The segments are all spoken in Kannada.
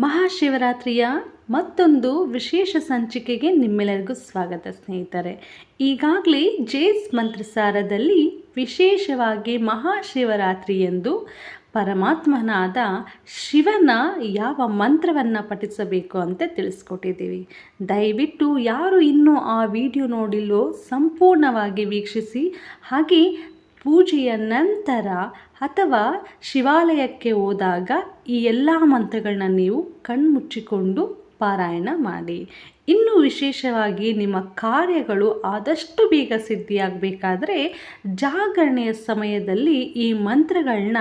ಮಹಾಶಿವರಾತ್ರಿಯ ಮತ್ತೊಂದು ವಿಶೇಷ ಸಂಚಿಕೆಗೆ ನಿಮ್ಮೆಲ್ಲರಿಗೂ ಸ್ವಾಗತ, ಸ್ನೇಹಿತರೆ. ಈಗಾಗಲೇ ಜೇಸ್ ಮಂತ್ರಸಾರದಲ್ಲಿ ವಿಶೇಷವಾಗಿ ಮಹಾಶಿವರಾತ್ರಿ ಎಂದು ಪರಮಾತ್ಮನಾದ ಶಿವನ ಯಾವ ಮಂತ್ರವನ್ನು ಪಠಿಸಬೇಕು ಅಂತ ತಿಳಿಸ್ಕೊಟ್ಟಿದ್ದೀವಿ. ದಯವಿಟ್ಟು ಯಾರು ಇನ್ನೂ ಆ ವಿಡಿಯೋ ನೋಡಿಲ್ಲೋ ಸಂಪೂರ್ಣವಾಗಿ ವೀಕ್ಷಿಸಿ. ಹಾಗೆ ಪೂಜೆಯ ನಂತರ ಅಥವಾ ಶಿವಾಲಯಕ್ಕೆ ಹೋದಾಗ ಈ ಎಲ್ಲ ಮಂತ್ರಗಳನ್ನ ನೀವು ಕಣ್ಮುಚ್ಚಿಕೊಂಡು ಪಾರಾಯಣ ಮಾಡಿ. ಇನ್ನು ವಿಶೇಷವಾಗಿ ನಿಮ್ಮ ಕಾರ್ಯಗಳು ಆದಷ್ಟು ಬೇಗ ಸಿದ್ಧಿಯಾಗಬೇಕಾದ್ರೆ ಜಾಗರಣೆಯ ಸಮಯದಲ್ಲಿ ಈ ಮಂತ್ರಗಳನ್ನ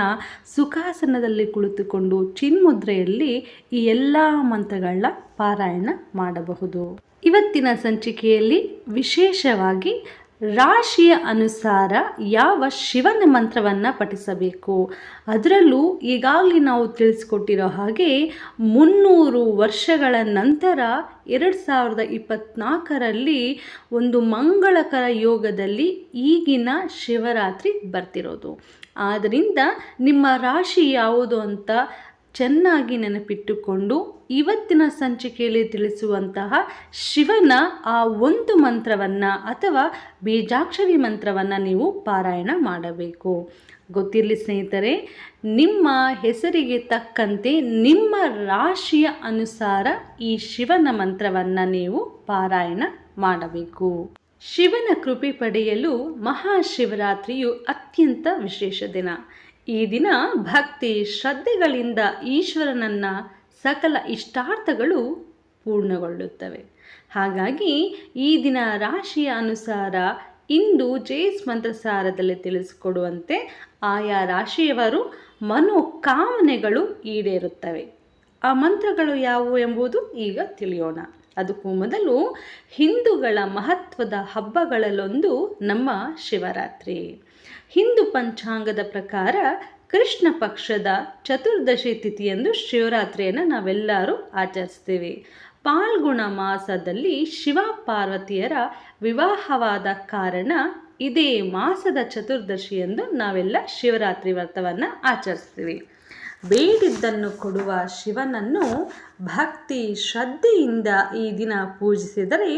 ಸುಖಾಸನದಲ್ಲಿ ಕುಳಿತುಕೊಂಡು ಚಿನ್ಮುದ್ರೆಯಲ್ಲಿ ಈ ಎಲ್ಲ ಮಂತ್ರಗಳನ್ನ ಪಾರಾಯಣ ಮಾಡಬಹುದು. ಇವತ್ತಿನ ಸಂಚಿಕೆಯಲ್ಲಿ ವಿಶೇಷವಾಗಿ ರಾಶಿಯ ಅನುಸಾರ ಯಾವ ಶಿವನ ಮಂತ್ರವನ್ನು ಪಠಿಸಬೇಕು? ಅದರಲ್ಲೂ ಈಗಾಗಲೇ ನಾವು ತಿಳಿಸ್ಕೊಟ್ಟಿರೋ ಹಾಗೆ ಮುನ್ನೂರು ವರ್ಷಗಳ ನಂತರ ಎರಡು ಸಾವಿರದ ಇಪ್ಪತ್ನಾಲ್ಕರಲ್ಲಿ ಒಂದು ಮಂಗಳಕರ ಯೋಗದಲ್ಲಿ ಈಗಿನ ಶಿವರಾತ್ರಿ ಬರ್ತಿರೋದು. ಆದ್ದರಿಂದ ನಿಮ್ಮ ರಾಶಿ ಯಾವುದು ಅಂತ ಚೆನ್ನಾಗಿ ನೆನಪಿಟ್ಟುಕೊಂಡು ಇವತ್ತಿನ ಸಂಚಿಕೆಯಲ್ಲಿ ತಿಳಿಸುವಂತಹ ಶಿವನ ಆ ಒಂದು ಮಂತ್ರವನ್ನು ಅಥವಾ ಬೀಜಾಕ್ಷರಿ ಮಂತ್ರವನ್ನು ನೀವು ಪಾರಾಯಣ ಮಾಡಬೇಕು. ಗೊತ್ತಿರಲಿ ಸ್ನೇಹಿತರೆ, ನಿಮ್ಮ ಹೆಸರಿಗೆ ತಕ್ಕಂತೆ ನಿಮ್ಮ ರಾಶಿಯ ಅನುಸಾರ ಈ ಶಿವನ ಮಂತ್ರವನ್ನು ನೀವು ಪಾರಾಯಣ ಮಾಡಬೇಕು. ಶಿವನ ಕೃಪೆ ಪಡೆಯಲು ಮಹಾಶಿವರಾತ್ರಿಯು ಅತ್ಯಂತ ವಿಶೇಷ ದಿನ. ಈ ದಿನ ಭಕ್ತಿ ಶ್ರದ್ಧೆಗಳಿಂದ ಈಶ್ವರನನ್ನ ಸಕಲ ಇಷ್ಟಾರ್ಥಗಳು ಪೂರ್ಣಗೊಳ್ಳುತ್ತವೆ. ಹಾಗಾಗಿ ಈ ದಿನ ರಾಶಿಯ ಅನುಸಾರ ಇಂದು ಜೇಸ್ ಮಂತ್ರಸಾರದಲ್ಲಿ ತಿಳಿಸಿಕೊಡುವಂತೆ ಆಯಾ ರಾಶಿಯವರು ಮನೋಕಾಮನೆಗಳು ಈಡೇರುತ್ತವೆ. ಆ ಮಂತ್ರಗಳು ಯಾವುವು ಎಂಬುದು ಈಗ ತಿಳಿಯೋಣ. ಅದಕ್ಕೂ ಮೊದಲು ಹಿಂದೂಗಳ ಮಹತ್ವದ ಹಬ್ಬಗಳಲ್ಲೊಂದು ನಮ್ಮ ಶಿವರಾತ್ರಿ. ಹಿಂದೂ ಪಂಚಾಂಗದ ಪ್ರಕಾರ ಕೃಷ್ಣ ಪಕ್ಷದ ಚತುರ್ದಶಿ ತಿಥಿಯಂದು ಶಿವರಾತ್ರಿಯನ್ನು ನಾವೆಲ್ಲರೂ ಆಚರಿಸ್ತೀವಿ. ಪಾಲ್ಗುಣ ಮಾಸದಲ್ಲಿ ಶಿವ ಪಾರ್ವತಿಯರ ವಿವಾಹವಾದ ಕಾರಣ ಇದೇ ಮಾಸದ ಚತುರ್ದಶಿಯಂದು ನಾವೆಲ್ಲ ಶಿವರಾತ್ರಿ ವ್ರತವನ್ನು ಆಚರಿಸ್ತೀವಿ. ಬೇಡಿದ್ದನ್ನು ಕೊಡುವ ಶಿವನನ್ನು ಭಕ್ತಿ ಶ್ರದ್ಧೆಯಿಂದ ಈ ದಿನ ಪೂಜಿಸಿದರೆ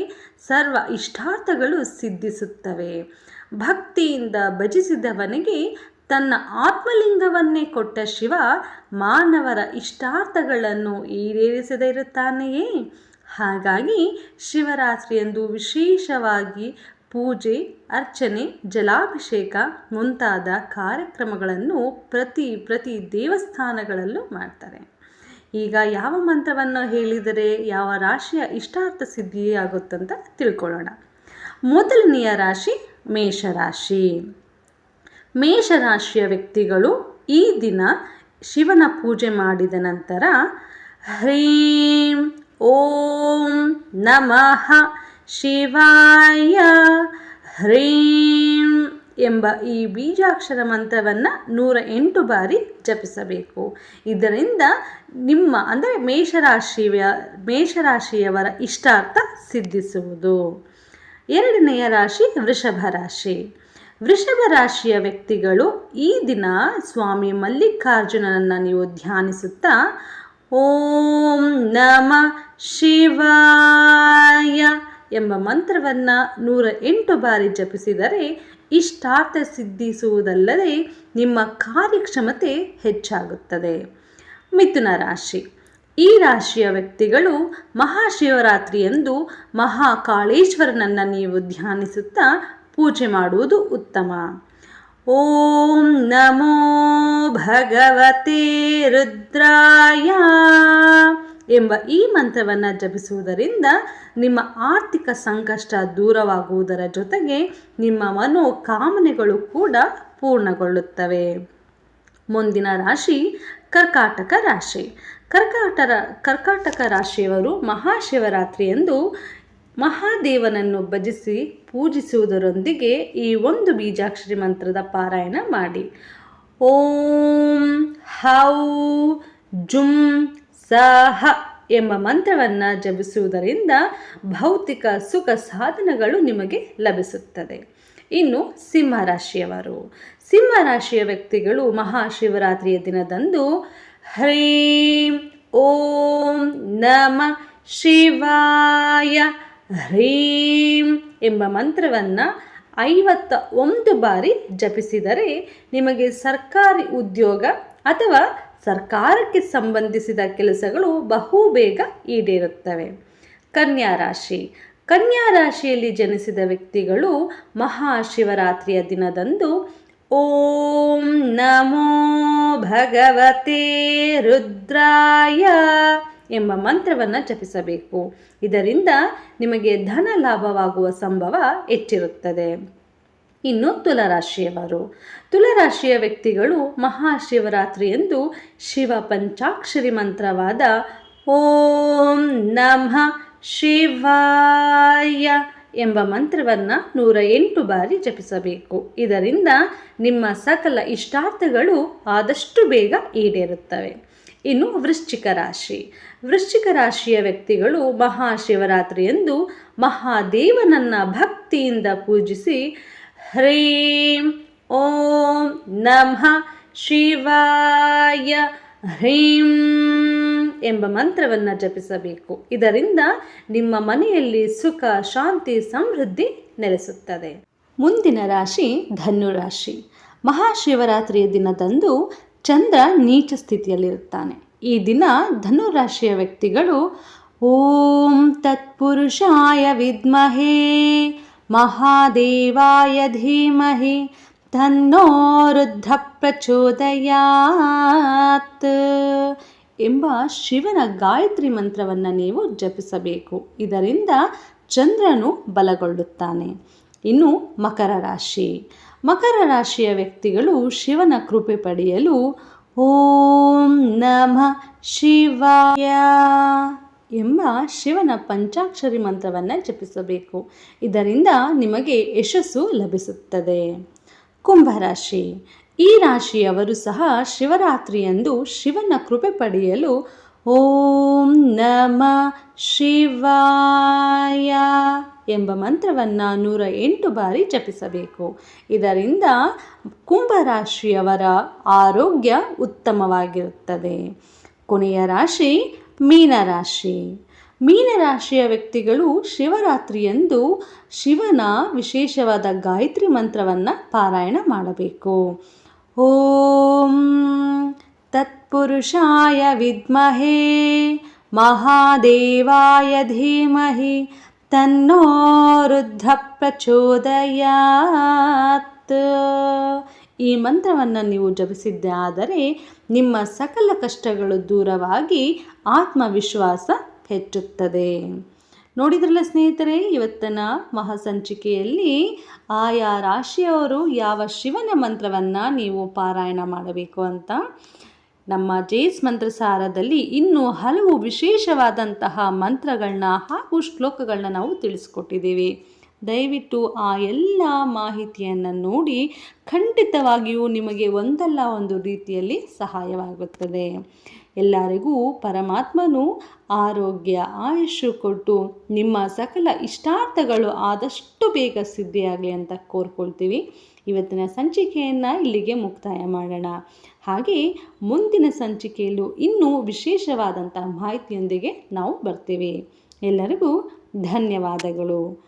ಸರ್ವ ಇಷ್ಟಾರ್ಥಗಳು ಸಿದ್ಧಿಸುತ್ತವೆ. ಭಕ್ತಿಯಿಂದ ಭಜಿಸಿದವನಿಗೆ ತನ್ನ ಆತ್ಮಲಿಂಗವನ್ನೇ ಕೊಟ್ಟ ಶಿವ ಮಾನವರ ಇಷ್ಟಾರ್ಥಗಳನ್ನು ಈಡೇರಿಸದೇ ಇರುತ್ತಾನೆಯೇ? ಹಾಗಾಗಿ ಶಿವರಾತ್ರಿಯಂದು ವಿಶೇಷವಾಗಿ ಪೂಜೆ, ಅರ್ಚನೆ, ಜಲಾಭಿಷೇಕ ಮುಂತಾದ ಕಾರ್ಯಕ್ರಮಗಳನ್ನು ಪ್ರತಿ ಪ್ರತಿ ದೇವಸ್ಥಾನಗಳಲ್ಲೂ ಮಾಡ್ತಾರೆ. ಈಗ ಯಾವ ಮಂತ್ರವನ್ನು ಹೇಳಿದರೆ ಯಾವ ರಾಶಿಯ ಇಷ್ಟಾರ್ಥ ಸಿದ್ಧಿಯಾಗುತ್ತಂತ ತಿಳ್ಕೊಳ್ಳೋಣ. ಮೊದಲನೆಯ ರಾಶಿ ಮೇಷರಾಶಿ. ಮೇಷರಾಶಿಯ ವ್ಯಕ್ತಿಗಳು ಈ ದಿನ ಶಿವನ ಪೂಜೆ ಮಾಡಿದ ನಂತರ ಹ್ರೀಂ, ಓಂ ನಮಃ ಶಿವಾಯ ಹ್ರೀಂ ಎಂಬ ಈ ಬೀಜಾಕ್ಷರ ಮಂತ್ರವನ್ನು ನೂರ ಎಂಟು ಬಾರಿ ಜಪಿಸಬೇಕು. ಇದರಿಂದ ನಿಮ್ಮ, ಅಂದರೆ ಮೇಷರಾಶಿಯ, ಮೇಷರಾಶಿಯವರ ಇಷ್ಟಾರ್ಥ ಸಿದ್ಧಿಸುವುದು. ಎರಡನೆಯ ರಾಶಿ ವೃಷಭ ರಾಶಿ. ವೃಷಭ ರಾಶಿಯ ವ್ಯಕ್ತಿಗಳು ಈ ದಿನ ಸ್ವಾಮಿ ಮಲ್ಲಿಕಾರ್ಜುನನನ್ನು ನೀವು ಧ್ಯಾನಿಸುತ್ತಾ, ಓಂ ನಮ ಶಿವಾಯ ಎಂಬ ಮಂತ್ರವನ್ನು ನೂರ ಎಂಟು ಬಾರಿ ಜಪಿಸಿದರೆ ಇಷ್ಟಾರ್ಥ ಸಿದ್ಧಿಸುವುದಲ್ಲದೆ ನಿಮ್ಮ ಕಾರ್ಯಕ್ಷಮತೆ ಹೆಚ್ಚಾಗುತ್ತದೆ. ಮಿಥುನ ರಾಶಿ. ಈ ರಾಶಿಯ ವ್ಯಕ್ತಿಗಳು ಮಹಾಶಿವರಾತ್ರಿಯಂದು ಮಹಾಕಾಳೇಶ್ವರನನ್ನು ನೀವು ಧ್ಯಾನಿಸುತ್ತಾ ಪೂಜೆ ಮಾಡುವುದು ಉತ್ತಮ. ಓಂ ನಮೋ ಭಗವತೆ ರುದ್ರಾಯ. ಎಂಬ ಈ ಮಂತ್ರವನ್ನು ಜಪಿಸುವುದರಿಂದ ನಿಮ್ಮ ಆರ್ಥಿಕ ಸಂಕಷ್ಟ ದೂರವಾಗುವುದರ ಜೊತೆಗೆ ನಿಮ್ಮ ಮನೋಕಾಮನೆಗಳು ಕೂಡ ಪೂರ್ಣಗೊಳ್ಳುತ್ತವೆ. ಮುಂದಿನ ರಾಶಿ ಕರ್ಕಾಟಕ ರಾಶಿ. ಕರ್ಕಾಟರ, ಕರ್ಕಾಟಕ ರಾಶಿಯವರು ಮಹಾಶಿವರಾತ್ರಿಯಂದು ಮಹಾದೇವನನ್ನು ಭಜಿಸಿ ಪೂಜಿಸುವುದರೊಂದಿಗೆ ಈ ಒಂದು ಬೀಜಾಕ್ಷರಿ ಮಂತ್ರದ ಪಾರಾಯಣ ಮಾಡಿ. ಓಂ ಹೌ ಜುಂ ಸಹ ಎಂಬ ಮಂತ್ರವನ್ನು ಜಪಿಸುವುದರಿಂದ ಭೌತಿಕ ಸುಖ ಸಾಧನಗಳು ನಿಮಗೆ ಲಭಿಸುತ್ತದೆ. ಇನ್ನು ಸಿಂಹರಾಶಿಯವರು. ಸಿಂಹರಾಶಿಯ ವ್ಯಕ್ತಿಗಳು ಮಹಾಶಿವರಾತ್ರಿಯ ದಿನದಂದು ಹ್ರೀಂ, ಓಂ ನಮ ಶಿವಾಯ ಹ್ರೀಂ ಎಂಬ ಮಂತ್ರವನ್ನು ಐವತ್ತ ಒಂದು ಬಾರಿ ಜಪಿಸಿದರೆ ನಿಮಗೆ ಸರ್ಕಾರಿ ಉದ್ಯೋಗ ಅಥವಾ ಸರ್ಕಾರಕ್ಕೆ ಸಂಬಂಧಿಸಿದ ಕೆಲಸಗಳು ಬಹುಬೇಗ ಈಡೇರುತ್ತವೆ. ಕನ್ಯಾ ರಾಶಿ. ಕನ್ಯಾ ರಾಶಿಯಲ್ಲಿ ಜನಿಸಿದ ವ್ಯಕ್ತಿಗಳು ಮಹಾಶಿವರಾತ್ರಿಯ ದಿನದಂದು ಓಂ ನಮೋ ಭಗವತೆ ರುದ್ರಾಯ ಎಂಬ ಮಂತ್ರವನ್ನು ಜಪಿಸಬೇಕು. ಇದರಿಂದ ನಿಮಗೆ ಧನ ಲಾಭವಾಗುವ ಸಂಭವ ಹೆಚ್ಚಿರುತ್ತದೆ. ಇನ್ನು ತುಲರಾಶಿಯವರು. ತುಲರಾಶಿಯ ವ್ಯಕ್ತಿಗಳು ಮಹಾಶಿವರಾತ್ರಿಯಂದು ಶಿವ ಪಂಚಾಕ್ಷರಿ ಮಂತ್ರವಾದ ಓಂ ನಮಃ ಶಿವಾಯ ಎಂಬ ಮಂತ್ರವನ್ನು ನೂರ ಎಂಟು ಬಾರಿ ಜಪಿಸಬೇಕು. ಇದರಿಂದ ನಿಮ್ಮ ಸಕಲ ಇಷ್ಟಾರ್ಥಗಳು ಆದಷ್ಟು ಬೇಗ ಈಡೇರುತ್ತವೆ. ಇನ್ನು ವೃಶ್ಚಿಕ ರಾಶಿ. ವೃಶ್ಚಿಕ ರಾಶಿಯ ವ್ಯಕ್ತಿಗಳು ಮಹಾಶಿವರಾತ್ರಿಯಂದು ಮಹಾದೇವನನ್ನು ಭಕ್ತಿಯಿಂದ ಪೂಜಿಸಿ ಹ್ರೀಂ ಓಂ ನಮಃ ಶಿವಾಯ ಹ್ರೀಂ ಎಂಬ ಮಂತ್ರವನ್ನು ಜಪಿಸಬೇಕು. ಇದರಿಂದ ನಿಮ್ಮ ಮನೆಯಲ್ಲಿ ಸುಖ, ಶಾಂತಿ, ಸಮೃದ್ಧಿ ನೆಲೆಸುತ್ತದೆ. ಮುಂದಿನ ರಾಶಿ ಧನುರಾಶಿ. ಮಹಾಶಿವರಾತ್ರಿಯ ದಿನದಂದು ಚಂದ್ರ ನೀಚ ಸ್ಥಿತಿಯಲ್ಲಿರುತ್ತಾನೆ. ಈ ದಿನ ಧನು ರಾಶಿಯ ವ್ಯಕ್ತಿಗಳು ಓಂ ತತ್ಪುರುಷಾಯ ವಿದ್ಮಹೇ ಮಹಾದೇವಾಯ ಧೀಮಹಿ, ತನ್ನೋ ರುದ್ಧ ಪ್ರಚೋದಯಾತ್ ಎಂಬ ಶಿವನ ಗಾಯತ್ರಿ ಮಂತ್ರವನ್ನು ನೀವು ಜಪಿಸಬೇಕು. ಇದರಿಂದ ಚಂದ್ರನು ಬಲಗೊಳ್ಳುತ್ತಾನೆ. ಇನ್ನು ಮಕರ ರಾಶಿ. ಮಕರ ರಾಶಿಯ ವ್ಯಕ್ತಿಗಳು ಶಿವನ ಕೃಪೆ ಪಡೆಯಲು ಓಂ ನಮಃ ಶಿವಾಯ. ಎಂಬ ಶಿವನ ಪಂಚಾಕ್ಷರಿ ಮಂತ್ರವನ್ನು ಜಪಿಸಬೇಕು. ಇದರಿಂದ ನಿಮಗೆ ಯಶಸ್ಸು ಲಭಿಸುತ್ತದೆ. ಕುಂಭರಾಶಿ ಈ ರಾಶಿಯವರು ಸಹ ಶಿವರಾತ್ರಿಯಂದು ಶಿವನ ಕೃಪೆ ಪಡೆಯಲು ಓಂ ನಮ ಶಿವಾಯ ಎಂಬ ಮಂತ್ರವನ್ನು ನೂರ ಎಂಟು ಬಾರಿ ಜಪಿಸಬೇಕು. ಇದರಿಂದ ಕುಂಭರಾಶಿಯವರ ಆರೋಗ್ಯ ಉತ್ತಮವಾಗಿರುತ್ತದೆ. ಕೊನೆಯ ರಾಶಿ ಮೀನರಾಶಿ. ಮೀನರಾಶಿಯ ವ್ಯಕ್ತಿಗಳು ಶಿವರಾತ್ರಿಯಂದು ಶಿವನ ವಿಶೇಷವಾದ ಗಾಯತ್ರಿ ಮಂತ್ರವನ್ನು ಪಾರಾಯಣ ಮಾಡಬೇಕು. ಓಂ ತತ್ಪುರುಷಾಯ ವಿದ್ಮಹೇ ಮಹಾದೇವಾಯ ಧೀಮಹಿ ತನ್ನೋ ರುದ್ಧ ಪ್ರಚೋದಯಾತ್. ಈ ಮಂತ್ರವನ್ನು ನೀವು ಜಪಿಸಿದ್ದೆ ಆದರೆ ನಿಮ್ಮ ಸಕಲ ಕಷ್ಟಗಳು ದೂರವಾಗಿ ಆತ್ಮವಿಶ್ವಾಸ ಹೆಚ್ಚುತ್ತದೆ. ನೋಡಿದ್ರಲ್ಲ ಸ್ನೇಹಿತರೆ, ಇವತ್ತಿನ ಮಹಾಸಂಚಿಕೆಯಲ್ಲಿ ಆಯಾ ರಾಶಿಯವರು ಯಾವ ಶಿವನ ಮಂತ್ರವನ್ನು ನೀವು ಪಾರಾಯಣ ಮಾಡಬೇಕು ಅಂತ. ನಮ್ಮ ಜೇಸ್ ಮಂತ್ರಸಾರದಲ್ಲಿ ಇನ್ನೂ ಹಲವು ವಿಶೇಷವಾದಂತಹ ಮಂತ್ರಗಳನ್ನ ಹಾಗೂ ಶ್ಲೋಕಗಳನ್ನ ನಾವು ತಿಳಿಸ್ಕೊಟ್ಟಿದ್ದೀವಿ. ದಯವಿಟ್ಟು ಆ ಎಲ್ಲ ಮಾಹಿತಿಯನ್ನು ನೋಡಿ ಖಂಡಿತವಾಗಿಯೂ ನಿಮಗೆ ಒಂದಲ್ಲ ಒಂದು ರೀತಿಯಲ್ಲಿ ಸಹಾಯವಾಗುತ್ತದೆ. ಎಲ್ಲರಿಗೂ ಪರಮಾತ್ಮನು ಆರೋಗ್ಯ ಆಯುಷು ಕೊಟ್ಟು ನಿಮ್ಮ ಸಕಲ ಇಷ್ಟಾರ್ಥಗಳು ಆದಷ್ಟು ಬೇಗ ಸಿದ್ಧಿಯಾಗಲಿ ಅಂತ ಕೋರ್ಕೊಳ್ತೀವಿ. ಇವತ್ತಿನ ಸಂಚಿಕೆಯನ್ನು ಇಲ್ಲಿಗೆ ಮುಕ್ತಾಯ ಮಾಡೋಣ. ಹಾಗೆ ಮುಂದಿನ ಸಂಚಿಕೆಯಲ್ಲೂ ಇನ್ನೂ ವಿಶೇಷವಾದಂಥ ಮಾಹಿತಿಯೊಂದಿಗೆ ನಾವು ಬರ್ತೀವಿ. ಎಲ್ಲರಿಗೂ ಧನ್ಯವಾದಗಳು.